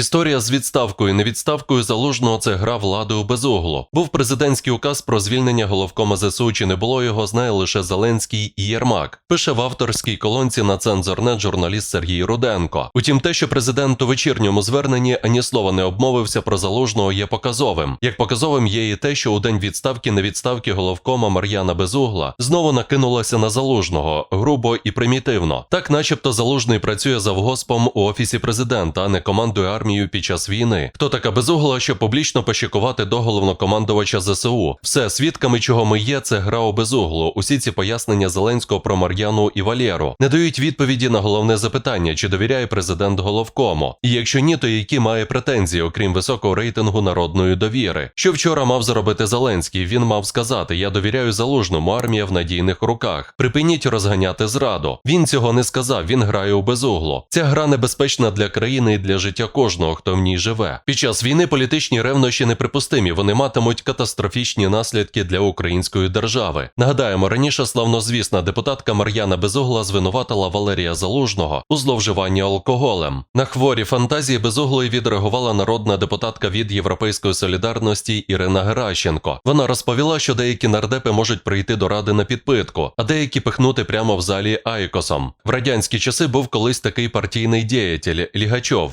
Історія з відставкою невідставкою залужного це гра влади у безуглу. Був президентський указ про звільнення головкома ЗСУ, чи не було його, знає лише Зеленський і Єрмак. Пише в авторській колонці на цензорнет журналіст Сергій Руденко. Утім, те, що президент у вечірньому зверненні ані слова не обмовився про залужного, є показовим. Як показовим є і те, що у день відставки невідставки головкома Мар'яна Безугла знову накинулася на залужного грубо і примітивно. Так, начебто, залужний працює завгоспом у офісі президента, а не командує армією під час війни. Хто така безугла, щоб публічно пощикувати до головнокомандувача ЗСУ? Все свідками, чого ми є, це гра у безуглу. Усі ці пояснення Зеленського про Мар'яну і Валєру не дають відповіді на головне запитання, чи довіряє президент головкому. І якщо ні, то які має претензії, окрім високого рейтингу народної довіри. Що вчора мав зробити Зеленський? Він мав сказати: Я довіряю залужному, армія в надійних руках. Припиніть розганяти зраду. Він цього не сказав. Він грає у безуглу. Ця гра небезпечна для країни і для життя кожного, хто в ній живе. Під час війни політичні ревнощі неприпустимі. Вони матимуть катастрофічні наслідки для української держави. Нагадаємо, раніше славнозвісна депутатка Мар'яна Безугла звинуватила Валерія Залужного у зловживанні алкоголем. На хворі фантазії Безуглої відреагувала народна депутатка від Європейської солідарності Ірина Геращенко. Вона розповіла, що деякі нардепи можуть прийти до ради на підпитку, а деякі пихнути прямо в залі Айкосом. В радянські часи був колись такий партійний діятель Лігачов.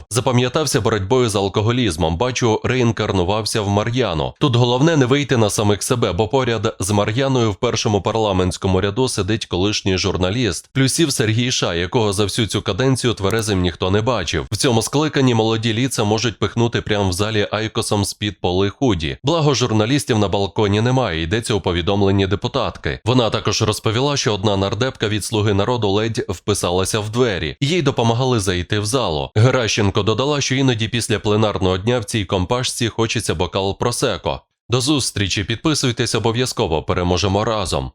Запам'ятався боротьбою з алкоголізмом. Бачу, реінкарнувався в Мар'яну. Тут головне не вийти на самих себе, бо поряд з Мар'яною в першому парламентському ряду сидить колишній журналіст плюсів Сергій Ша, якого за всю цю каденцію тверезим ніхто не бачив. В цьому скликанні молоді ліца можуть пихнути прямо в залі Айкосом з-під поли худі. Благо журналістів на балконі немає. Йдеться у повідомленні депутатки. Вона також розповіла, що одна нардепка від слуги народу ледь вписалася в двері. Їй допомагали зайти в залу. Геращенко додала, що іноді після пленарного дня в цій компашці хочеться бокал просеко. До зустрічі, підписуйтесь обов'язково, переможемо разом.